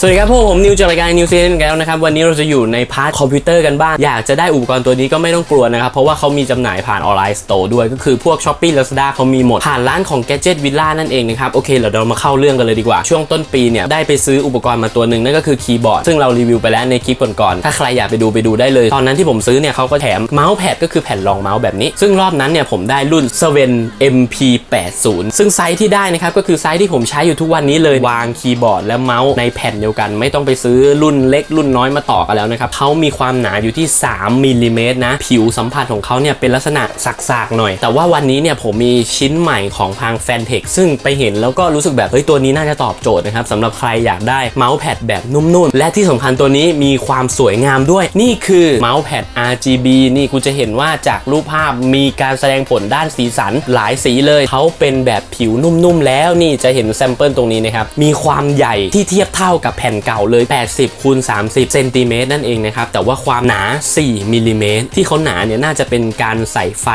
สวัสดีครับพวกผมนิวจากรายการนิวซีนแล้วนะครับ วันนี้เราจะอยู่ในพาร์ทคอมพิวเตอร์กันบ้าง อยากจะได้อุปกรณ์ตัวนี้ก็ไม่ต้องกลัวนะครับ เพราะว่าเขามีจำหน่ายผ่านออนไลน์สโตร์ด้วย ก็คือพวก s h อ p e e Lazada เขามีหมด ผ่านร้านของ Gadget Villa นั่นเองนะครับ โอเคเดี๋ยวเรามาเข้าเรื่องกันเลยดีกว่า ช่วงต้นปีเนี่ย ได้ไปซื้ออุปกรณ์มาตัวหนึ่งนั่นก็คือคีย์บอร์ดซึ่งเรารีวิวไปแล้วในคลิปก่อนๆถ้าใครอยากไปดูไปดูได้เลย ตอนนั้นที่ผมซื้อเนี่ยเขาก็แถมเมาส์แพดก็คือแผ่นรองเมาส์แบบนี้ ซึ่งรอบนั้นเนี่ยผมได้รุ่น s v e n MP80 ซึ่งไซส์ที่ได้นะครับก็คือไซส์ที่ผมใช้อยู่ทุกวันนี้เลยวางคีย์บอร์ดและเมาส์ในแผ่นดียวกัน ไม่ต้องไปซื้อรุ่นเล็กรุ่นน้อยมาต่อกันแล้วนะครับเขามีความหนาอยู่ที่ 3มิลลิเมตรนะ ผิวสัมผัสของเขาเนี่ยเป็นลักษณะสักๆหน่อย แต่ว่าวันนี้เนี่ยผมมีชิ้นใหม่ของทาง f a n t e c h ซึ่งไปเห็นแล้วก็รู้สึกแบบเฮ้ยตัวนี้น่าจะตอบโจทย์นะครับสำหรับใครอยากได้เมาส์แพดแบบนุ่มๆ และที่สำคัญตัวนี้มีความสวยงามด้วย นี่คือเมาส์แพด RGB นี่คุณจะเห็นว่าจากรูปภาพมีการแสดงผลด้านสีสันหลายสีเลยเขาเป็นแบบผิวนุ่มๆแล้วนี่จะเห็นแซมเปิลตรงนี้นะครับมีความใหญ่ที่เทียบเท่ากับแผ่นเก่าเลย 80คูณ30เซนติเมตรนั่นเองนะครับ แต่ว่าความหนา 4มิลลิเมตรที่เขาหนาเนี่ยน่าจะเป็นการใส่ไฟ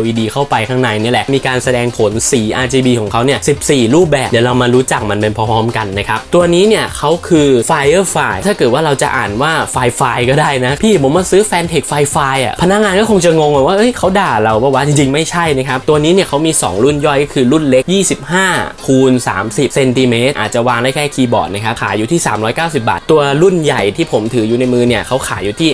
LED เข้าไปข้างในนี่แหละ มีการแสดงผลสี RGB ของเขาเนี่ย 14 รูปแบบ เดี๋ยวเรามารู้จักมันเป็นพร้อมกันนะครับ ตัวนี้เนี่ยเขาคือ Firefly ถ้าเกิดว่าเราจะอ่านว่า f i r e f l ก็ได้นะ พี่ผมมาซื้อ Fantech Firefly อะ พนักงานก็คงจะงงว่า เอ้ยเขาด่าเราปะวะ จริงๆ ไม่ใช่นะครับ ตัวนี้เนี่ยเขามี 2 รุ่นย่อยก็คือรุ่นเล็ก 25คูณ30เซนติเมตรอาจจะวางได้แค่คีย์บอร์ดนะครับขายอยู่ที่390 บาท ตัวรุ่นใหญ่ที่ผมถืออยู่ในมือเนี่ยเขาขายอยู่ที่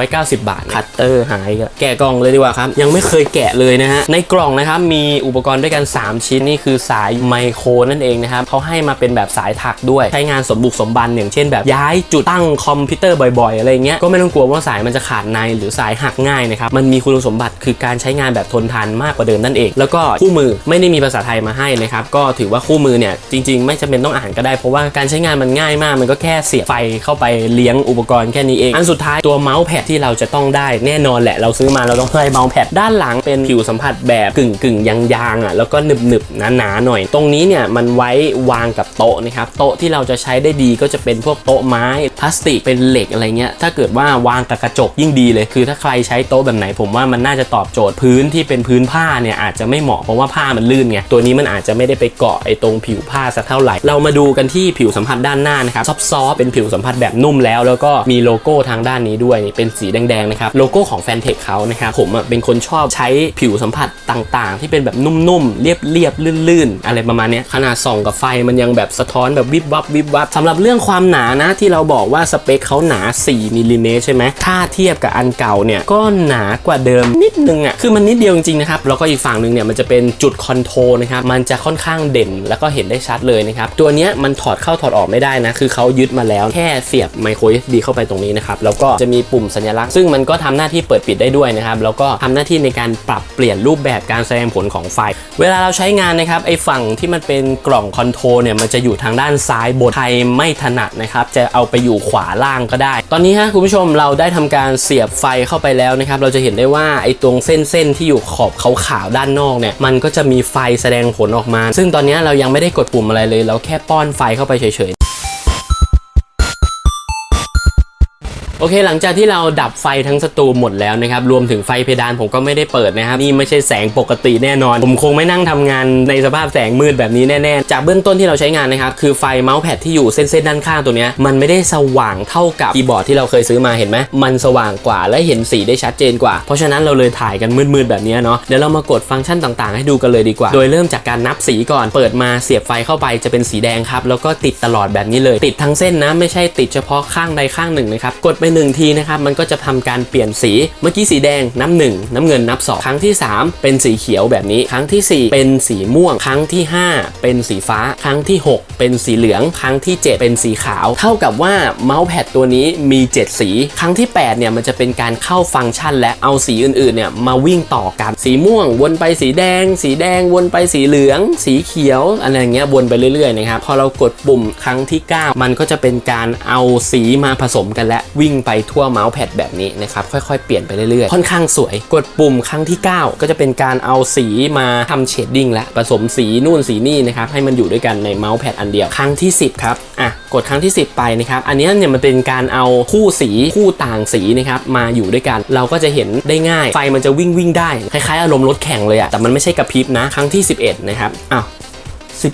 590 บาทคัตเตอร์หายก็แกะกล่องเลยดีกว่าครับ ยังไม่เคยแกะเลยนะฮะในกล่องนะครับมีอุปกรณ์ด้วยกัน 3 ชิ้นนี่คือสายไมโครนั่นเองนะครับเขาให้มาเป็นแบบสายถักด้วยใช้งานสมบุกสมบันอย่างเช่นแบบย้ายจุดตั้งคอมพิวเตอร์บ่อยๆ อะไรเงี้ยก็ไม่ต้องกลัวว่าสายมันจะขาดในหรือสายหักง่ายนะครับมันมีคุณสมบัติคือการใช้งานแบบทนทานมากกว่าเดิมนั่นเอง แล้วก็คู่มือไม่ได้มีภาษาไทยมาให้นะครับก็ถือว่าคู่มือเนี่ยจริง ๆ ไม่จำเป็นต้องอ่านก็ได้เพราะว่าการใช้งานมันง่ายมากมันก็แค่เสียบไฟเข้าไปเลี้ยงอุปกรณ์แค่นี้เอง อันสุดท้ายตัวเมาส์แพดที่เราจะต้องได้แน่นอนแหละ เราซื้อมาเราต้องได้เมาส์แพดด้านหลังเป็นผิวสัมผัสแบบกึ่งกึ่งๆยางๆอะแล้วก็หนึบหนึบๆหนาหน่อย ตรงนี้เนี่ยมันไว้วางกับโต๊ะนะครับโต๊ะที่เราจะใช้ได้ดีก็จะเป็นพวกโต๊ะไม้พลาสติกเป็นเหล็กอะไรเงี้ยถ้าเกิดว่าวางกับกระจกยิ่งดีเลย คือถ้าใครใช้โต๊ะแบบไหนผมว่ามันน่าจะตอบโจทย์พื้นที่เป็นพื้นผ้าเนี่ยอาจจะไม่เหมาะเพราะว่าผ้ามันลื่นไงตัวนี้มันอาจจะไม่ได้ไปเกาะไอ้ตรงผิวผ้าสักเท่าไหร่ เรามาดูกันที่ผิวสัมผัสด้านหน้านะครับซอฟๆเป็นผิวสัมผัสแบบนุ่มแล้ว แล้วก็มีโลโก้ทางด้านนี้ด้วยเป็นสีแดงๆนะครับโลโก้ของแฟนเทคเขานะครับผมเป็นคนชอบใช้ผิวสัมผัสต่างๆ ที่เป็นแบบนุ่มๆ เรียบๆลื่นๆ อะไรประมาณนี้ขนาดส่องกับไฟมันยังแบบสะท้อนแบบวิบวับวิบวับสำหรับเรื่องความหนานะที่เราบอกว่าสเปคเขาหนา 4มิลลิเมตรใช่ไหมถ้าเทียบกับอันเก่าเนี่ยก็หนากว่าเดิมนิดนึงอะคือมันนิดเดียวจริงๆนะครับแล้วก็อีกฝั่งหนึ่งเนี่ยมันจะเป็นจุดคอนโทรลนะครับมันจะค่อนข้างเด่นแล้วก็เห็นได้ชัดเลยนะครับตัวเนี้ยมันถอดเข้าถอดออกไม่ได้นะคือเขายึดมาแล้วแค่เสียบไมโคร SD เข้าไปตรงนี้นะครับแล้วก็จะมีปุ่มสัญลักษณ์ซึ่งมันก็ทำหน้าที่เปิดปิดได้ด้วยนะครับแล้วก็ทำหน้าที่ในการปรับเปลี่ยนรูปแบบการแสดงผลของไฟเวลาเราใช้งานนะครับไอ้ฝั่งที่มันเป็นกล่องคอนโทรลเนี่ยมันจะอยู่ทางด้านซ้ายบนใครไม่ถนัดนะครับจะเอาไปอยู่ขวาล่างก็ได้ ตอนนี้ฮะคุณผู้ชมเราได้ทำการเสียบไฟเข้าไปแล้วนะครับเราจะเห็นได้ว่าไอ้ตรงเส้นๆที่อยู่ขอบขาวๆด้านนอกเนี่ยมันก็จะมีไฟแสดงผลออกมา ซึ่งตอนนี้เรายังไม่ได้กดปุ่มอะไรเลย เราแค่ป้อนไฟเข้าไปเฉย โอเคหลังจากที่เราดับไฟทั้งสตูหมดแล้วนะครับรวมถึงไฟเพดานผมก็ไม่ได้เปิดนะครับนี่ไม่ใช่แสงปกติแน่นอน ผมคงไม่นั่งทำงานในสภาพแสงมืดแบบนี้แน่ๆ จากเบื้องต้นที่เราใช้งานนะครับคือไฟเมาส์แพดที่อยู่เส้นๆด้านข้างตัวนี้มันไม่ได้สว่างเท่ากับคีย์บอร์ดที่เราเคยซื้อมาเห็นไหมมันสว่างกว่าและเห็นสีได้ชัดเจนกว่า เพราะฉะนั้นเราเลยถ่ายกันมืดๆแบบนี้เนาะเดี๋ยวเรามากดฟังก์ชันต่างๆ ให้ดูกันเลยดีกว่า โดยเริ่มจากการนับสีก่อนเปิดมาเสียบไฟเข้าไปจะเป็นสีแดงครับแล้วก็ติดตลอดแบบนี้เลย ติดทั้งเส้นนะไม่ใช่ติดเฉพาะข้างใดข้างหนึ่งนะครับกดไปหนึ่งทีนะครับมันก็จะทำการเปลี่ยนสีเมื่อกี้สีแดงน้ำหนึ่งน้ำเงินนับสองครั้งที่ 3 เป็นสีเขียวแบบนี้ ครั้งทีสี่ 4 เป็นสีม่วง ครั้งที่ 5 เป็นสีฟ้า ครั้งที่ 6 เป็นสีเหลือง ครั้งที่ 7 เป็นสีขาว เท่ากับว่าเมาส์แพดตัวนี้มี 7 สี ครั้งที่ 8 เนี่ยมันจะเป็นการเข้าฟังก์ชัน และเอาสีอื่นๆ เนี่ยมาวิ่งต่อกัน สีม่วงวนไปสีแดง สีแดงวนไปสีเหลือง สีเขียวอะไรอย่างเงี้ยวนไปเรื่อยๆนะครับ พอเรากดปุ่มครั้งที่ 9 มันก็จะเป็นการเอาสีมาผสมกันและวิ่งไปทั่วเมาส์แพดแบบนี้นะครับค่อยๆ เปลี่ยนไปเรื่อยๆ ค่อนข้างสวย กดปุ่มครั้งที่ 9 ก็จะเป็นการเอาสีมาทำเชดดิ้งและผสมสีนู่นสีนี่นะครับให้มันอยู่ด้วยกันในเมาส์แพดอันเดียวครั้งที่ 10ครับอะกดครั้งที่ 10 ไปนะครับอันนี้เนี่ยมันเป็นการเอาคู่สีคู่ต่างสีนะครับมาอยู่ด้วยกัน เราก็จะเห็นได้ง่าย ไฟมันจะวิ่งวิ่งได้คล้ายๆอารมณ์รถแข่งเลยอะแต่มันไม่ใช่กระพริบนะครั้งที่ 11 นะครับอ้าว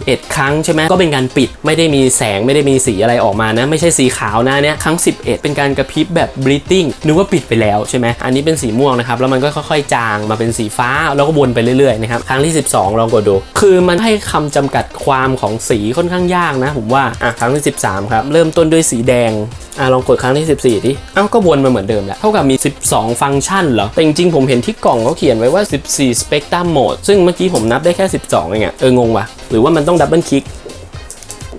11 ครั้งใช่ไหมก็เป็นการปิดไม่ได้มีแสงไม่ได้มีสีอะไรออกมานะ ไม่ใช่สีขาวนะเนี่ยครั้ง 11 เป็นการกระพริบแบบ breathing นึกว่าปิดไปแล้วใช่ไหมอันนี้เป็นสีม่วงนะครับแล้วมันก็ค่อยๆ จางมาเป็นสีฟ้าแล้วก็วนไปเรื่อยๆนะครับครั้งที่ 12 ลองกดดู คือมันให้คำจำกัดความของสีค่อนข้างยากนะ ผมว่าอะครั้งที่ 13 ครับ เริ่มต้นด้วยสีแดง อะลองกดครั้งที่ 14ดิเอ้าก็วนมาเหมือนเดิมแหละเท่ากับมี 12 ฟังก์ชันเหรอ แต่จริงๆ ผมเห็นที่กล่องเขาเขียนไว้ว่า 14 Spectrum Mode ซึ่งเมื่อกี้ผมนับได้แค่ 12เองอะเอองงว่ะ หรือว่ามันต้องดับเบิลคลิก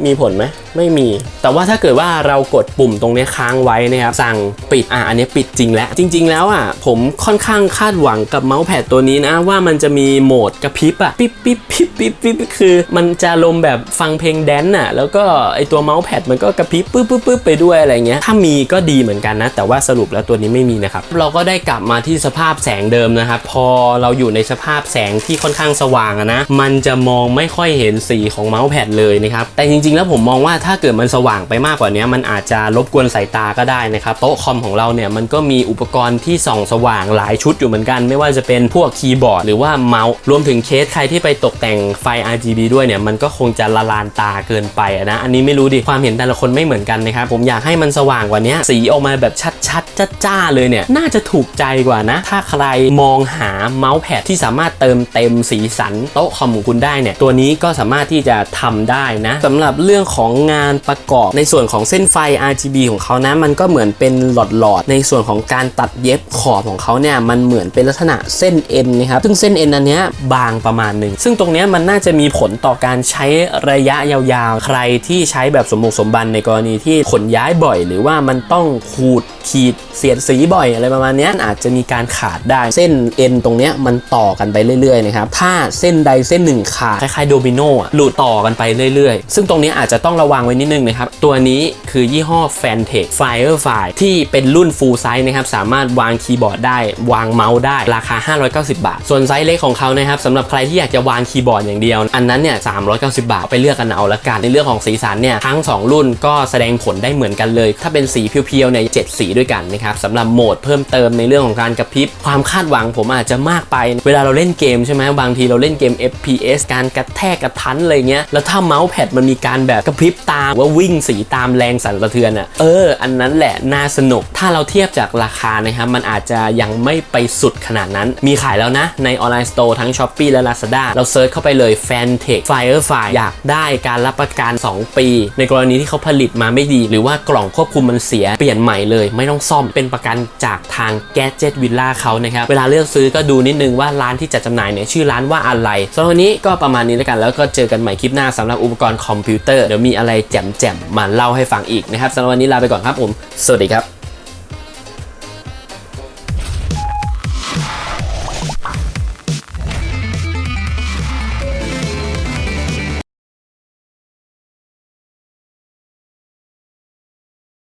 มีผลไหม ไม่มี แต่ว่าถ้าเกิดว่าเรากดปุ่มตรงนี้ค้างไว้นะครับสั่งปิดอะอันนี้ปิดจริงแล้ว จริง ๆ แล้วอะผมค่อนข้างคาดหวังกับเมาส์แพดตัวนี้นะว่ามันจะมีโหมดกระพริบอะปิ๊บปิ๊บปิ๊บปิ๊บปิ๊บคือมันจะลมแบบฟังเพลงแดนซ์อะแล้วก็ไอตัวเมาส์แพดมันก็กระพริบปึ๊บปึ๊บปึ๊บไปด้วยอะไรเงี้ยถ้ามีก็ดีเหมือนกันนะแต่ว่าสรุปแล้วตัวนี้ไม่มีนะครับเราก็ได้กลับมาที่สภาพแสงเดิมนะครับพอเราอยู่ในสภาพแสงที่ค่อนข้างสว่างนะมันจะมองไม่ค่อยเห็นสีของเมาส์แพดเลยนะครับแต่จริง ๆ แล้วผมมองว่าถ้าเกิดมันสว่างไปมากกว่านี้มันอาจจะรบกวนสายตาก็ได้นะครับโต๊ะคอมของเราเนี่ยมันก็มีอุปกรณ์ที่ส่องสว่างหลายชุดอยู่เหมือนกัน ไม่ว่าจะเป็นพวกคีย์บอร์ดหรือว่าเมาส์รวมถึงเคสใครที่ไปตกแต่งไฟ RGB ด้วยเนี่ยมันก็คงจะละลานตาเกินไปนะอันนี้ไม่รู้ดิความเห็นแต่ละคนไม่เหมือนกันนะครับผมอยากให้มันสว่างกว่านี้สีออกมาแบบชัดๆจ้าๆเลยเนี่ยน่าจะถูกใจกว่านะ ถ้าใครมองหาเมาส์แพดที่สามารถเติมเต็มสีสันโต๊ะคอมของคุณได้เนี่ยตัวนี้ก็สามารถที่จะทำได้นะสำหรับเรื่องของงานประกอบในส่วนของเส้นไฟ RGB ของเขานะ มันก็เหมือนเป็นหลอดๆ ในส่วนของการตัดเย็บขอบของเขาเนี่ยมันเหมือนเป็นลักษณะเส้นเอ็นนะครับซึ่งเส้นเอ็นอันเนี้ยบางประมาณหนึ่งซึ่งตรงเนี้ยมันน่าจะมีผลต่อการใช้ระยะยาวๆ ใครที่ใช้แบบสมบุกสมบันในกรณีที่ขนย้ายบ่อย หรือว่ามันต้องขูดขีดเสียดสีบ่อยอะไรประมาณเนี้ยอาจจะมีการขาดได้เส้นเอ็นตรงเนี้ยมันต่อกันไปเรื่อยๆนะครับถ้าเส้นใดเส้นหนึ่งขาดคล้ายๆโดมิโนอะหลุดต่อกันไปเรื่อยๆ ซึ่งตรงเนี้ยอาจจะต้องระวังไว้นิดนึงนะครับ ตัวนี้คือยี่ห้อ Fantech Firefly ที่เป็นรุ่น full size นะครับ สามารถวางคีย์บอร์ดได้ วางเมาส์ได้ ราคา 590 บาท ส่วนไซส์เล็กของเขานะครับสำหรับใครที่อยากจะวางคีย์บอร์ดอย่างเดียว อันนั้นเนี่ย 390 บาท ไปเลือกกันเอาละกัน ในเรื่องของสีสันเนี่ย ทั้ง 2 รุ่นก็แสดงผลได้เหมือนกันเลย ถ้าเป็นสีเพียวๆเนี่ยเจ็ดสีด้วยกันนะครับสำหรับโหมดเพิ่มเติมในเรื่องของการกระพริบ ความคาดหวังผมอาจจะมากไป เวลาเราเล่นเกมใช่ไหมบางทีเราเล่นเกม FPS การกระแทกกระทันอะไรเงี้ย แล้วถ้าเมาส์แพดมันมีการแบบกระพริบตามว่าวิ่งสีตามแรงสั่นสะเทือนอะเออ อันนั้นแหละน่าสนุก ถ้าเราเทียบจากราคานะครับมันอาจจะยังไม่ไปสุดขนาดนั้น มีขายแล้วนะ ในออนไลน์สโตร์ทั้ง s h อ p e e และ Lazada เราเซิร์ชเข้าไปเลย Fantech Firefly อยากได้การรับประกัน 2 ปี ในกรณีที่เขาผลิตมาไม่ดี หรือว่ากล่องควบคุมมันเสียเปลี่ยนใหม่เลยไม่ต้องซ่อมเป็นประกันจากทาง Gadget Villa เขานะครับเวลาเลือกซื้อก็ดูนิดนึงว่าร้านที่จัดจำหน่ายเนี่ยชื่อร้านว่าอะไรสำหรับวันนี้ก็ประมาณนี้แล้วกันแล้วก็เจอกันใหม่คลิปหน้าสำหรับอุปกรณ์คอมพิวเตอร์เดี๋ยวมีอะไรแจ่มๆมาเล่าให้ฟังอีกนะครับสำหรับวันนี้ลาไปก่อนครับผม สวัสดีครับ